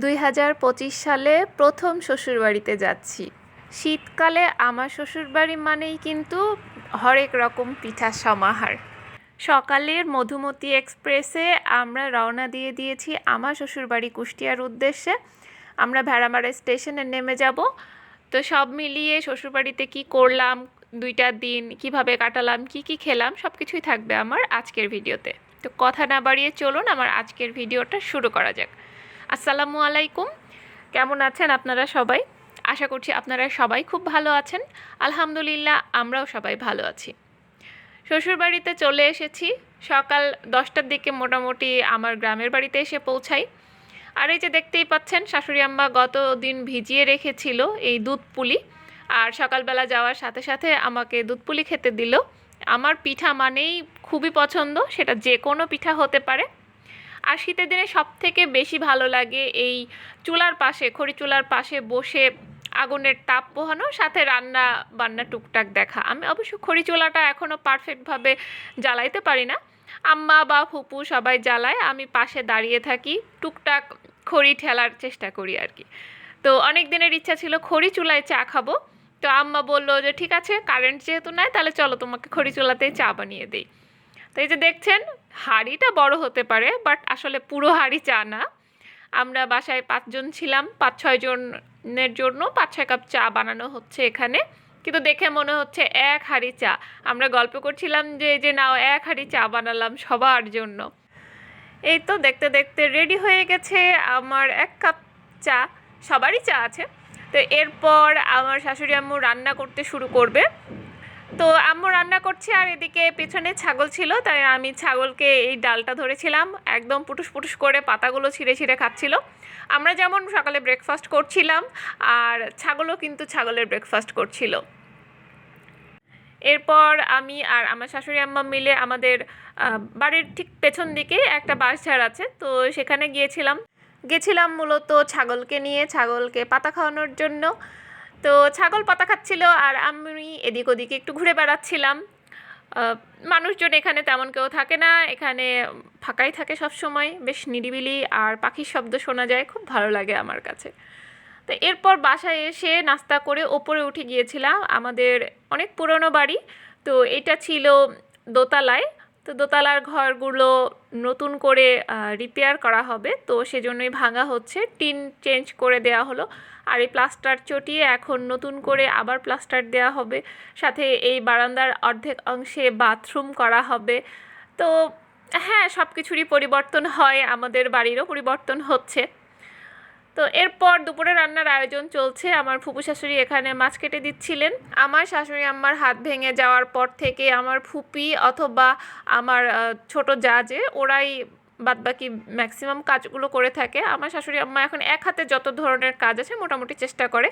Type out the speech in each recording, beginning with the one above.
দুই হাজার পঁচিশ সালে প্রথম শ্বশুরবাড়িতে যাচ্ছি। শীতকালে আমার শ্বশুরবাড়ি মানেই কিন্তু হরেক রকম পিঠা সমাহার। সকালের মধুমতি এক্সপ্রেসে আমরা রওনা দিয়ে দিয়েছি আমার শ্বশুরবাড়ি কুষ্টিয়ার উদ্দেশ্যে। আমরা ভেড়ামারা স্টেশনে নেমে যাব। তো সব মিলিয়ে শ্বশুরবাড়িতে কি করলাম, দুইটা দিন কীভাবে কাটালাম, কি কি খেলাম সব কিছুই থাকবে আমার আজকের ভিডিওতে। তো কথা না বাড়িয়ে চলুন, আমার আজকের ভিডিওটা শুরু করা যাক। আসসালামু আলাইকুম। কেমন আছেন আপনারা সবাই? আশা করছি আপনারা সবাই খুব ভালো আছেন। আলহামদুলিল্লাহ, আমরাও সবাই ভালো আছি। শ্বশুরবাড়িতে চলে এসেছি। সকাল দশটার দিকে মোটামুটি আমার গ্রামের বাড়িতে এসে পৌঁছাই। আর এই যে দেখতেই পাচ্ছেন, শাশুড়ি আম্মা গত দিন ভিজিয়ে রেখেছিল এই দুধ পুলি। আর সকালবেলা যাওয়ার সাথে সাথে আমাকে দুধ পুলি খেতে দিল। আমার পিঠা মানেই খুবই পছন্দ, সেটা যে কোনো পিঠা হতে পারে। আর শীতের দিনে সব থেকে বেশি ভালো লাগে এই চুলার পাশে, খড়ি চুলার পাশে বসে আগুনের তাপ পোহানো, সাথে রান্না বান্না টুকটাক দেখা। আমি অবশ্য খড়ি চুলাটা এখনও পারফেক্টভাবে জ্বালাইতে পারি না। আম্মা বা ফুপু সবাই জ্বালায়, আমি পাশে দাঁড়িয়ে থাকি, টুকটাক খড়ি ঠেলার চেষ্টা করি আর কি। তো অনেক দিনের ইচ্ছা ছিল খড়ি চুলায় চা খাব। তো আম্মা বলল যে, ঠিক আছে কারেন্ট যেহেতু নাই, তাহলে চলো তোমাকে খড়ি চুলাতেই চা বানিয়ে দিই। তো এই যে দেখছেন, হাঁড়িটা বড় হতে পারে বাট আসলে পুরো হাঁড়ি চা না। আমরা বাসায় পাঁচজন ছিলাম পাঁচ ছয় জনের জন্য পাঁচ ছয় কাপ চা বানানো হচ্ছে এখানে। কিন্তু দেখে মনে হচ্ছে এক হাঁড়ি চা। আমরা গল্প করছিলাম যে যে নাও, এক হাঁড়ি চা বানালাম সবার জন্য। এই তো দেখতে দেখতে রেডি হয়ে গেছে আমার এক কাপ চা। সবারই চা আছে। তো এরপর আমার শাশুড়ি আম্মু রান্না করতে শুরু করবে। তো আম্মু রান্না করছে আর এদিকে পেছনে ছাগল ছিল, তাই আমি ছাগলকে এই ডালটা ধরেছিলাম। একদম পুটুস পুটুস করে পাতাগুলো ছিঁড়ে ছিঁড়ে খাচ্ছিল। আমরা যেমন সকালে ব্রেকফাস্ট করছিলাম, আর ছাগলও কিন্তু ছাগলের ব্রেকফাস্ট করছিল। এরপর আমি আর আমার শাশুড়ি আম্মা মিলে আমাদের বাড়ির ঠিক পেছন দিকে একটা বাঁশঝাড় আছে, তো সেখানে গিয়েছিলাম। গেছিলাম মূলত ছাগলকে নিয়ে, ছাগলকে পাতা খাওয়ানোর জন্য। তো ছাগল পাতা খাচ্ছিল আর আমি এদিক ওদিকে একটু ঘুরে বেড়াচ্ছিলাম। মানুষজন এখানে তেমন কেউ থাকে না, এখানে ফাঁকাই থাকে সব সময়, বেশ নিরিবিলি আর পাখির শব্দ শোনা যায়, খুব ভালো লাগে আমার কাছে। তো এরপর বাসায় এসে নাস্তা করে ওপরে উঠে গিয়েছিলাম আমাদের অনেক পুরনো বাড়ি, তো এটা ছিল দোতলায়। তো দোতলার ঘরগুলো নতুন করে রিপেয়ার করা হবে। তো সেজন্যই ভাঙা হচ্ছে। টিন চেঞ্জ করে দেওয়া হলো। আর এই প্লাস্টার চটিয়ে এখন নতুন করে আবার প্লাস্টার দেওয়া হবে। সাথে এই বারান্দার অর্ধেক অংশে বাথরুম করা হবে। তো হ্যাঁ সব কিছুরই পরিবর্তন হয়। আমাদের বাড়িরও পরিবর্তন হচ্ছে। তো এরপর দুপুরে রান্নার আয়োজন চলছে। আমার ফুপু শাশুড়ি এখানে মাছ কেটে দিচ্ছিলেন। আমার শাশুড়ি আম্মার হাত ভেঙে যাওয়ার পর থেকে আমার ফুপি অথবা আমার ছোট যা যে, ওরাই বাদবাকি ম্যাক্সিমাম কাজগুলো করে থাকে। আমার শাশুড়ি আম্মা এখন এক হাতে যত ধরনের কাজ আছে মোটামুটি চেষ্টা করে।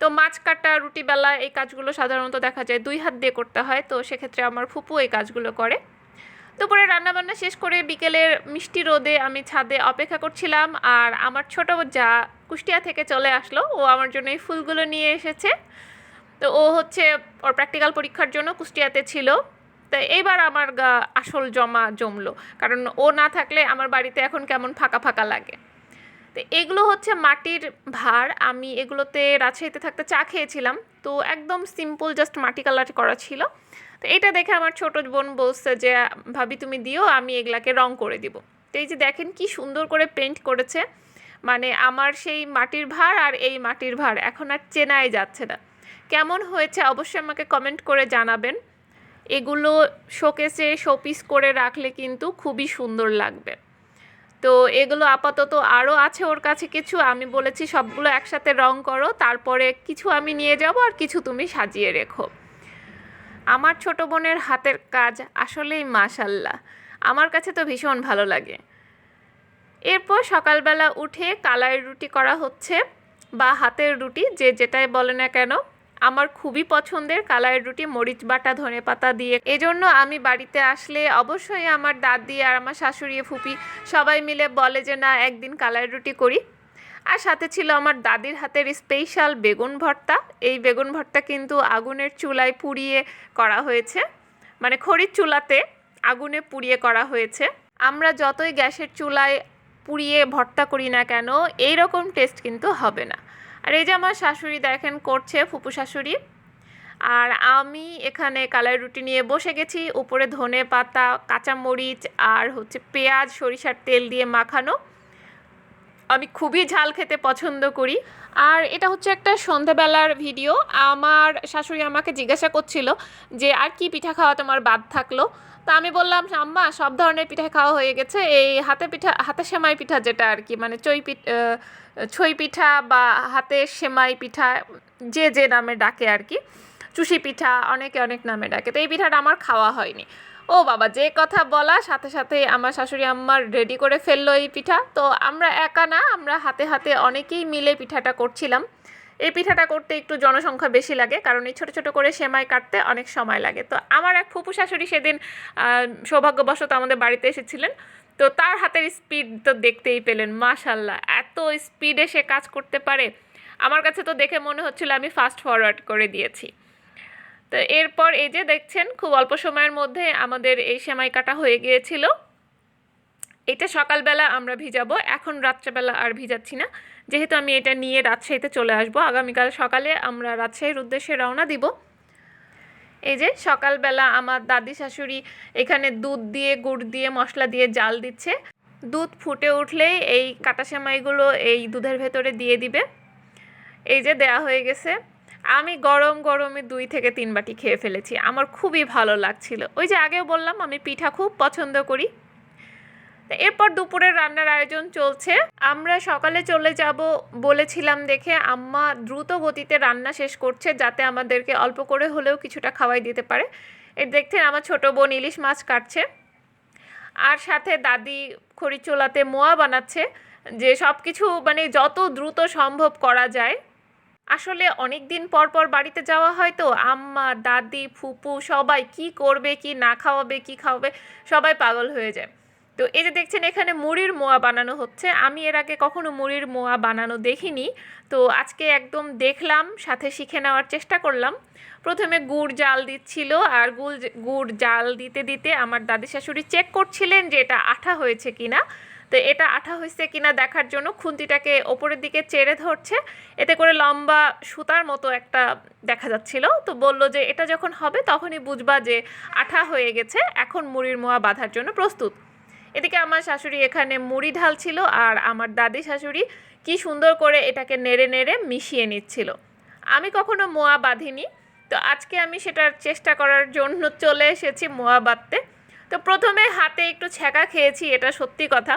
তো মাছ কাটা, রুটি বেলা এই কাজগুলো সাধারণত দেখা যায় দুই হাত দিয়ে করতে হয়। তো সেক্ষেত্রে আমার ফুপু এই কাজগুলো করে। দুপুরে রান্নাবান্না শেষ করে বিকেলের মিষ্টি রোদে আমি ছাদে অপেক্ষা করছিলাম আর আমার ছোট যা কুষ্টিয়া থেকে চলে আসলো, ও আমার জন্য এই ফুলগুলো নিয়ে এসেছে। তো ও হচ্ছে ওর প্র্যাকটিক্যাল পরীক্ষার জন্য কুষ্টিয়াতে ছিল। তো এইবার আমার আসল জমা জমলো, কারণ ও না থাকলে আমার বাড়িতে এখন কেমন ফাঁকা ফাঁকা লাগে। তো এগুলো হচ্ছে মাটির ভার, আমি এগুলোতে রাজশাহীতে থাকতে চা খেয়েছিলাম। তো একদম সিম্পল জাস্ট মাটি কালার করা ছিল। তো এটা দেখে আমার ছোট বোন বলছে যে, ভাবি, তুমি দিও, আমি এগুলাকে রং করে দিব। তো এই যে দেখেন কি সুন্দর করে পেন্ট করেছে। মানে আমার সেই মাটির ভার আর এই মাটির ভার এখন আর চেনাই যাচ্ছে না। কেমন হয়েছে অবশ্যই আমাকে কমেন্ট করে জানাবেন। এগুলো শোকেসে শোপিস করে রাখলে কিন্তু খুবই সুন্দর লাগবে। তো এগুলো আপাতত আরও আছে ওর কাছে কিছু, আমি বলেছি সবগুলো একসাথে রং করো, তারপরে কিছু আমি নিয়ে যাব আর কিছু তুমি সাজিয়ে রেখো। আমার ছোট বোনের হাতের কাজ আসলেই মাশাল্লাহ। আমার কাছে তো ভীষণ ভালো লাগে। এরপর সকালবেলা উঠে কালাই রুটি করা হচ্ছে বা হাতের রুটি, যে যেটাই বলে না কেন, আমার খুবই পছন্দের কালারের রুটি, মরিচ বাটা, ধনে পাতা দিয়ে। এজন্য আমি বাড়িতে আসলে অবশ্যই আমার দাদি আর আমার শাশুড়ি, ফুপি সবাই মিলে বলে যে, না, একদিন কালারের রুটি করি। আর সাথে ছিল আমার দাদির হাতের স্পেশাল বেগুন ভর্তা। এই বেগুন ভর্তা কিন্তু আগুনের চুলায় পুড়িয়ে করা হয়েছে। মানে খড়ির চুলাতে আগুনে পুড়িয়ে করা হয়েছে। আমরা যতই গ্যাসের চুলায় পুড়িয়ে ভর্তা করি না কেন এই রকম টেস্ট কিন্তু হবে না। আর এই যে আমার শাশুড়ি দেখেন, করছে ফুপু শাশুড়ি। আর আমি এখানে কালাই রুটি নিয়ে বসে গেছি, উপরে ধনে পাতা, কাঁচামরিচ আর হচ্ছে পেঁয়াজ, সরিষার তেল দিয়ে মাখানো। আমি খুবই ঝাল খেতে পছন্দ করি। আর এটা হচ্ছে একটা সন্ধ্যাবেলার ভিডিও। আমার শাশুড়ি আমাকে জিজ্ঞাসা করছিল যে, আর কি পিঠা খাওয়া তোমার বাদ থাকল? তা আমি বললাম, আম্মা, সব ধরনের পিঠা খাওয়া হয়ে গেছে। এই হাতে পিঠা, হাতে সেমাই পিঠা যেটা আর কি মানে চই পিঠ ছই পিঠা বা হাতে সেমাই পিঠা, যে যে নামে ডাকে আর কি, চুষি পিঠা, অনেকে অনেক নামে ডাকে। তো এই পিঠাটা আমার খাওয়া হয়নি। ও বাবা, যে কথা বলা সাথে সাথে আমার শাশুড়ি আম্মার রেডি করে ফেলল এই পিঠা। তো আমরা একা না, আমরা হাতে হাতে অনেকেই মিলে পিঠাটা করছিলাম। এই পিঠাটা করতে একটু জনসংখ্যা বেশি লাগে, কারণ এই ছোটো ছোটো করে সেমাই কাটতে অনেক সময় লাগে। তো আমার এক ফুপু শাশুড়ি সেদিন সৌভাগ্যবশত আমাদের বাড়িতে এসেছিলেন। তো তার হাতের স্পিড তো দেখতেই পেলেন মাশাল্লাহ এত স্পিডে সে কাজ করতে পারে। আমার কাছে তো দেখে মনে হচ্ছিল আমি ফাস্ট ফরওয়ার্ড করে দিয়েছি। তো এরপর এই যে দেখছেন, খুব অল্প সময়ের মধ্যে আমাদের এই সেমাই কাটা হয়ে গিয়েছিল। এটা সকালবেলা আমরা ভিজাবো, এখন রাত্রেবেলা আর ভিজাচ্ছি না। যেহেতু আমি এটা নিয়ে রাজশাহীতে চলে আসব, আগামীকাল সকালে আমরা রাজশাহীর উদ্দেশ্যে রওনা দিব। এই যে সকালবেলা আমার দাদি শাশুড়ি এখানে দুধ দিয়ে, গুড় দিয়ে, মশলা দিয়ে জাল দিচ্ছে। দুধ ফুটে উঠলেই এই কাটা সেমাইগুলো এই দুধের ভেতরে দিয়ে দিবে। এই যে দেয়া হয়ে গেছে। আমি গরম গরমে দুই থেকে তিন বাটি খেয়ে ফেলেছি, আমার খুবই ভালো লাগছিল। ওই যে আগেও বললাম, আমি পিঠা খুব পছন্দ করি। এরপর দুপুরের রান্নার আয়োজন চলছে। আমরা সকালে চলে যাব বলেছিলাম দেখে আম্মা দ্রুত গতিতে রান্না শেষ করছে, যাতে আমাদেরকে অল্প করে হলেও কিছুটা খাওয়াই দিতে পারে। এর দেখছেন আমার ছোট বোন ইলিশ মাছ কাটছে, আর সাথে দাদি খড়ি চোলাতে মোয়া বানাচ্ছে, যে সব কিছু মানে যত দ্রুত সম্ভব করা যায়। আসলে অনেক দিন পর পর বাড়িতে যাওয়া হয় তো, আম্মা, দাদি, ফুপু সবাই কি করবে, কি না খাওয়াবে, কি খাওয়াবে, সবাই পাগল হয়ে যায়। তো এই যে দেখছেন এখানে মুড়ির মোয়া বানানো হচ্ছে। আমি এর আগে কখনো মুড়ির মোয়া বানানো দেখিনি। তো আজকে একদম দেখলাম, সাথে শিখে নেওয়ার চেষ্টা করলাম। প্রথমে গুড় জাল দিচ্ছিল আর গুড় গুড় জাল দিতে দিতে আমার দাদি শাশুড়ি চেক করছিলেন যে এটা আঠা হয়েছে কিনা। তো এটা আঠা হয়েছে কিনা দেখার জন্য খুন্তিটাকে ওপরের দিকে চেড়ে ধরছে। এতে করে লম্বা সুতার মতো একটা দেখা যাচ্ছিল। তো বলল যে, এটা যখন হবে তখনই বুঝবা যে আঠা হয়ে গেছে। এখন মুড়ির মোয়া বাঁধার জন্য প্রস্তুত। এদিকে আমার শাশুড়ি এখানে মুড়ি ঢালছিল আর আমার দাদি শাশুড়ি কি সুন্দর করে এটাকে নেড়ে নেড়ে মিশিয়ে নিচ্ছিল। আমি কখনো মোয়া বাঁধিনি। তো আজকে আমি সেটার চেষ্টা করার জন্য চলে এসেছি মোয়া বাঁধতে। তো প্রথমে হাতে একটু ছ্যাঁকা খেয়েছি, এটা সত্যি কথা।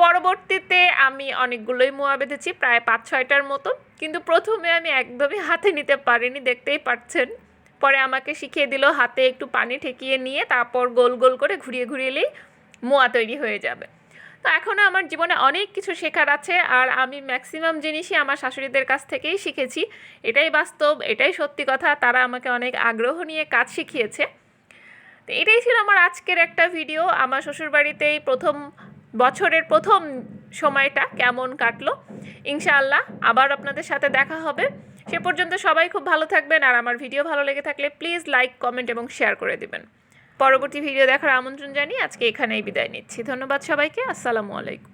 পরবর্তীতে আমি অনেকগুলোই মোয়া বেঁধেছি, প্রায় পাঁচ ছয়টার মতো। কিন্তু প্রথমে আমি একদমই হাতে নিতে পারিনি, দেখতেই পাচ্ছেন। পরে আমাকে শিখিয়ে দিল হাতে একটু পানি ঠেকিয়ে নিয়ে তারপর গোল গোল করে ঘুরিয়ে ঘুরিয়েলেই মোয়া তৈরি হয়ে যাবে। তো এখনও আমার জীবনে অনেক কিছু শেখার আছে আর আমি ম্যাক্সিমাম জিনিসই আমার শাশুড়িদের কাছ থেকেই শিখেছি। এটাই বাস্তব, এটাই সত্যি কথা, তারা আমাকে অনেক আগ্রহ নিয়ে কাজ শিখিয়েছে। তো এটাই ছিল আমার আজকের একটা ভিডিও। আমার শ্বশুরবাড়িতেই প্রথম বছরের প্রথম সময়টা কেমন কাটলো? ইনশাআল্লাহ আবার আপনাদের সাথে দেখা হবে। সে পর্যন্ত সবাই খুব ভালো থাকবেন আর আমার ভিডিও ভালো লেগে থাকলে প্লিজ লাইক, কমেন্ট এবং শেয়ার করে দেবেন। পরবর্তী ভিডিও দেখার আমন্ত্রণ জানিয়ে আজকে এখানেই বিদায় নিচ্ছি। ধন্যবাদ সবাইকে। আসসালামু আলাইকুম।